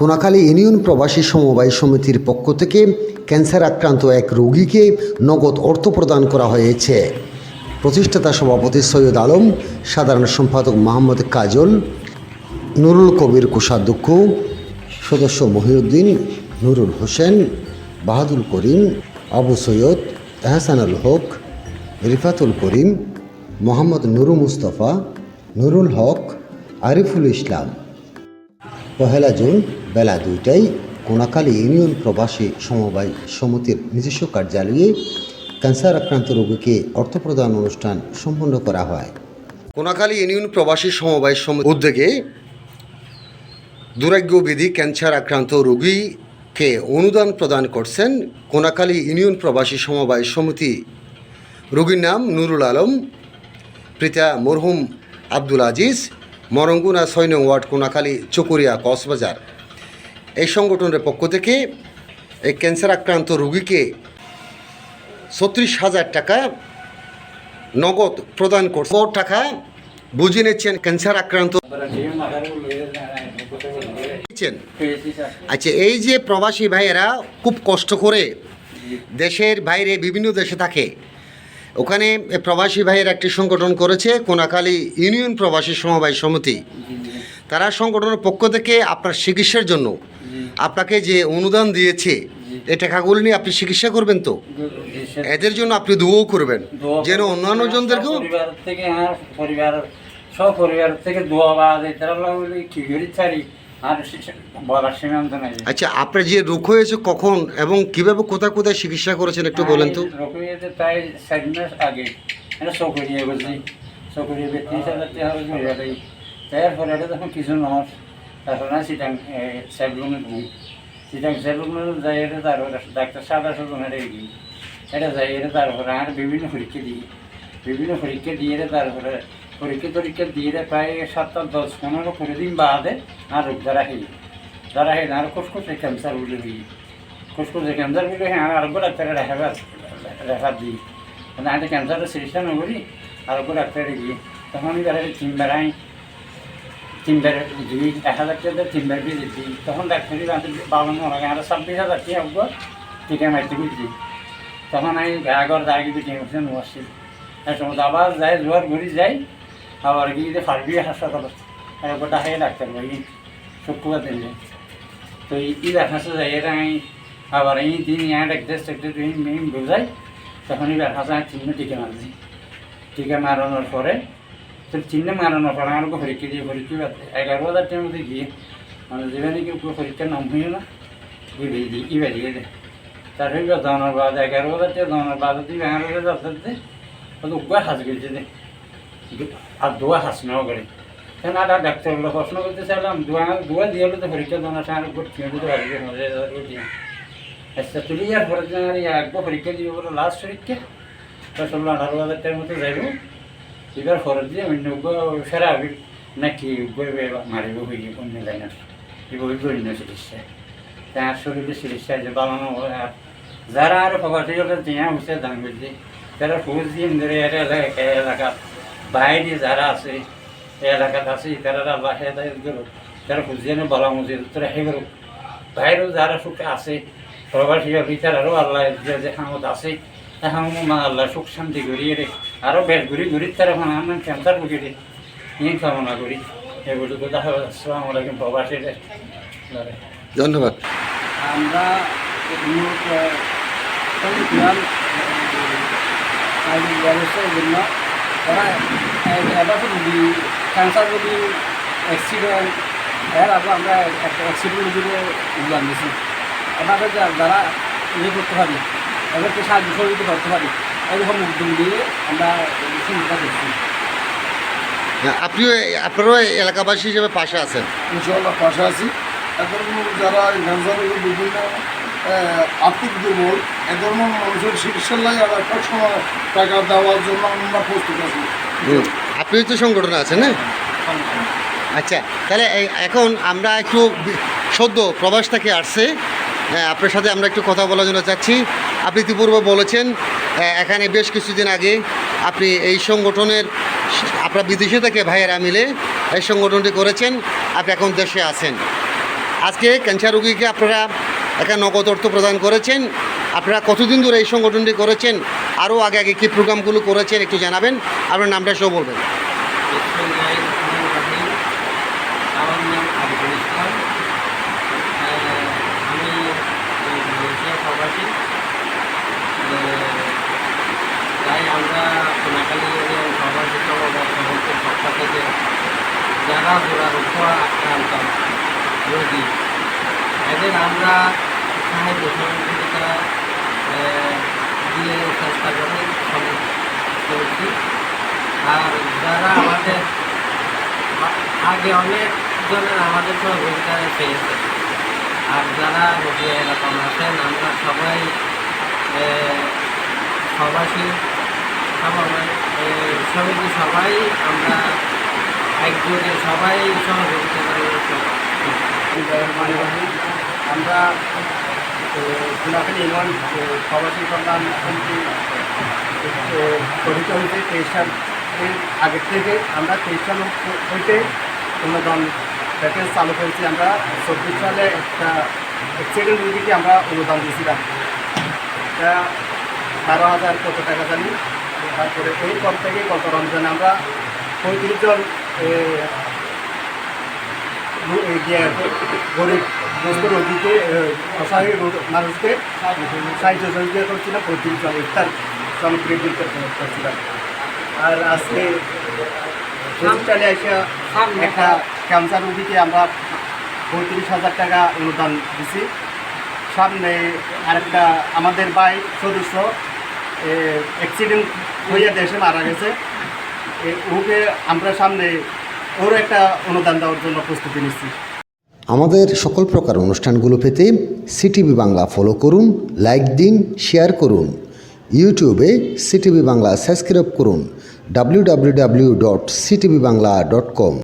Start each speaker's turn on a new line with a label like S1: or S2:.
S1: Konakhali union প্রবাসী সমবায় সমিতির পক্ষ থেকে ক্যান্সার আক্রান্ত এক রোগীকে নগদ অর্থ প্রদান করা হয়েছে। প্রতিষ্ঠাতা সভাপতি সৈয়দ আলম, সাধারণ সম্পাদক মোহাম্মদ কাজল, নুরুল কবির কোষাধ্যক্ষ সদস্য মহিউদ্দিন, নুরুল হোসেন, বাহাদুল করিম, আবু সৈয়দ এহসানুল হক, রিফাতুল করিম, মোহাম্মদ নুরু মুস্তফা, নুরুল হক, আরিফুল ইসলাম। পহেলা জুন, বেলা দুইটায় কোনাকালী ইউনিয়ন প্রবাসী সমবায় সমিতির নিজস্ব কার্যালয়ে ক্যান্সার আক্রান্ত রোগীকে অর্থ প্রদান অনুষ্ঠান সম্পন্ন করা হয়। কোনাকালী ইউনিয়ন প্রবাসী সমবায় সমিতির উদ্যোগে দুরাগ্যবিধি ক্যান্সার আক্রান্ত রোগীকে অনুদান প্রদান করছেন কোনাকালী ইউনিয়ন প্রবাসী সমবায় সমিতি। রোগীর নাম নুরুল আলম, পিতা মরহুম আব্দুল আজিজ মরঙ্গুনা ছয় নং ওয়ার্ড কোনাখালী চকুরিয়া কক্সবাজার। এই সংগঠনের পক্ষ থেকে এই ক্যান্সার আক্রান্ত রোগীকে ছত্রিশ হাজার টাকা নগদ প্রদান করছে টাকা বুঝে নিচ্ছেন ক্যান্সার আক্রান্ত। আচ্ছা এই যে প্রবাসী ভাইয়েরা খুব কষ্ট করে দেশের বাইরে বিভিন্ন দেশে থাকে ওখানে প্রবাসী ভাইয়ের একটি সংগঠন করেছে কোনাখালী ইউনিয়ন প্রবাসী সমবায় সমিতি। তারা সংগঠনের পক্ষ থেকে আপনার চিকিৎসার জন্য আপনাকে যে অনুদান দিয়েছে এই টাকাগুলো নিয়ে আপনি চিকিৎসা করবেন তো? এদের জন্য আপনি দুও করবেন যেন অন্যান্য জনদেরকেও
S2: পরিবার থেকে সব পরিবার থেকে দোয়া বাদ আর সে- বলার সীমান্ত নাই।
S1: আচ্ছা আপনার যে রোগ হয়েছে কখন এবং কীভাবে কোথায় কোথায় চিকিৎসা করেছেন একটু বলেন তো?
S2: চার মাস আগে। এটা গেছি তিরিশ হাজার টাকা তারপরে এটা তখন কিছু নহর তারপরে না সিটাং স্যাবলুমে ঘুম। সিটাং স্যাবলুমে যাই এটা তারপরে ডাক্তার সাদা সজনের গিয়ে এটা যাই এটা তারপরে আর বিভিন্ন পরীক্ষা দিই বিভিন্ন পরীক্ষা দিয়ে তারপরে পরীক্ষা টরীক্ষা দিয়ে প্রায় সাতটা দশ পনেরো কুড়ি দিন বাদে আর ধরা হই ধরা হই আর কুসকুসে ক্যান্সার বলে দিই কুসকুসে ক্যান্সার বলে হ্যাঁ আর আরও ডাক্তারে রেখা দিই। মানে আগে ক্যান্সারের নকরি আর আরও ডাক্তারে গিয়ে। তখন এবার তিনবার আই, তিনবার দিই, এক হাজার টাকা তিনবার দিয়ে দিই। তখন ডাক্তারি বাবা হয় আর ছাব্বিশ হাজার টাকা হব টিকা মারতে দিই তখন আমি আগর বিটি উঠে নসছি এক সময় আবার যাই জোয়ার ঘুরি যাই আবার গিয়ে ফারবি হাসপাতাল একবার ডাকাই ডাক্তার ভাই শুক্রবার দিলে তো ই দেখাচ্ছে যাই আমি আবার এই দিন ইয়ার সেক্রেটারি মেইন বোঝাই, তখন এবার হাসা চিহ্ন টিকা মারছি। টিকা মারানোর পরে, তো চিহ্ন মারানোর পরে আমার পরীক্ষা দিয়ে পরীক্ষা এগারো হাজার টাকার মধ্যে গিয়ে মানে যেখানে কি পরীক্ষার নাম হইও না ইবে দিয়ে ইবে দিয়ে দেয়। তার হইল দানোর বাদ এগারো হাজার টাকা দানোর বাদ দিয়ে এগারো হাজার যাতে দে তো উপায় হাস গেছে দে আর দোয়া হাস নাও করে। কেন আর ডাক্তার হলো? প্রশ্ন করতে চাইলাম, দোয়া দোয়া দিয়ে হলো তো পরীক্ষা সাথে উপর ঠিক তো আচ্ছা তুলি আর পরে একবার পরীক্ষা দিব বলে লাস্ট পরীক্ষা? তা ষোলো, আঠারো হাজার টাকার মতো যাইব। এবার খরচ দিয়ে অন্য সেরা হবে। নাকি মারিব হইয়ে অন্য লাইনের বই অন্য চিকিৎসা। তার শরীরে চিকিৎসা যে বানানো আর যারা আর প্রবাসী হলে দিয়া হচ্ছে তারা দিন ধরে এলাকা বাইরে যারা আছে এলাকাত আছে তারা করুক তারা ফুজিয়ে বলা মসজিদ তোরা হে করুক বাইরেও যারা সুখ আছে প্রবাসী ভিতর আরও আল্লাহ যে হামত আছে এখন মা আল্লাহ সুখ শান্তি করি রে আরও বেশ ঘুরি ঘুরি তারা মানে আমার ক্যান্সার বুঝি রে ইয়ে কামনা করি এগুলো কথা হবে আসসালামু আলাইকুম প্রবাসী রে
S1: ধন্যবাদ
S3: আমরা জন্য ওরা এবার রুগী ক্যান্সার রুগী অ্যাক্সিডেন্ট এর আগে আমরা একটা অ্যাক্সিডেন্ট রুগীকে উদ্যান দিয়েছি এভাবে যারা ইয়ে করতে পারি এদেরকে সাহায্য সহযোগিতা করতে পারি এরকম উদ্যোগ দিয়ে আমরা চিন্তা করছি
S1: আপনিও আপনারও এলাকাবাসী হিসেবে পাশে আছেন।
S4: ইনশাল্লাহ পাশে আছি। এখন যারা ক্যান্সার বিভিন্ন আর্থিক দুর্বল। এ ধরনের মানুষের চিকিৎসার লাগে আর একটা সময় টাকা দেওয়ার জন্য আমরা প্রস্তুত আছি।
S1: হুম। আপনিও তো সংগঠন আছেন না? আচ্ছা তাহলে এখন আমরা একটু সদ্য প্রবাস থেকে আসছে। হ্যাঁ, আপনার সাথে আমরা একটু কথা বলার জন্য চাচ্ছি। আপনি ইতিপূর্বে বলেছেন এখানে বেশ কিছুদিন আগে আপনি এই সংগঠনের আপনার বিদেশে থেকে ভাইয়েরা মিলে এই সংগঠনটি করেছেন। আপনি এখন দেশে আছেন। আজকে ক্যান্সার রোগীকে আপনারা একটা নগদ অর্থ প্রদান করেছেন আপনারা কতদিন ধরে এই সংগঠনটি করেছেন আরও আগে আগে কী প্রোগ্রামগুলো করেছেন একটু জানাবেন আপনার নামটা সব বলবেন
S3: যারা আক্রান্ত রোগী এদের আমরা সাহায্য সহযোগিতা দিয়ে চেষ্টা করে করছি আর যারা আমাদের আগে অনেক জনের আমাদের সহযোগিতা পেয়েছে আর যারা রোগী এরকম আছেন আমরা সবাই এ, সমিতি সবাই আমরা একযোগে সবাই সহযোগিতা করে।
S5: আমরা গুলাখালী ইউনিয়ন প্রবাসী কল্যাণ গঠিত হয়েছে তেইশ সাল আগের থেকে। আমরা তেইশ সাল হইতে অনুদান প্যাকেজ চালু করেছি, আমরা চব্বিশ সালে একটা অ্যাক্সিডেন্ট রুগীকে আমরা অনুদান দিয়েছিলাম। এটা বারো হাজার কত টাকা জানি, তারপরে এই পর থেকে গত রমজানে আমরা পঁয়ত্রিশ জন গরিব গ্রস্ত রোগীকে অসহায় মানুষকে সাহায্য সহযোগিতা করছিলাম জন ইফতার সামগ্রী করছিলাম আর আজকে হসপিটালে এসে একটা ক্যান্সার রোগীকে আমরা পঁয়ত্রিশ হাজার টাকা অনুদান দিছি। সামনে আরেকটা আমাদের ভাই সদস্য অ্যাক্সিডেন্ট হয়ে দেশে মারা গেছে। ওকে আমরা সামনে ওর একটা অনুদান দেওয়ার জন্য প্রস্তুতি নিচ্ছি।
S1: আমাদের সকল প্রকার অনুষ্ঠানগুলো পেতে সিটিভি বাংলা ফলো করুন লাইক দিন শেয়ার করুন। ইউটিউবে সিটিভি বাংলা সাবস্ক্রাইব করুন W W W dot CTV Bangla dot কম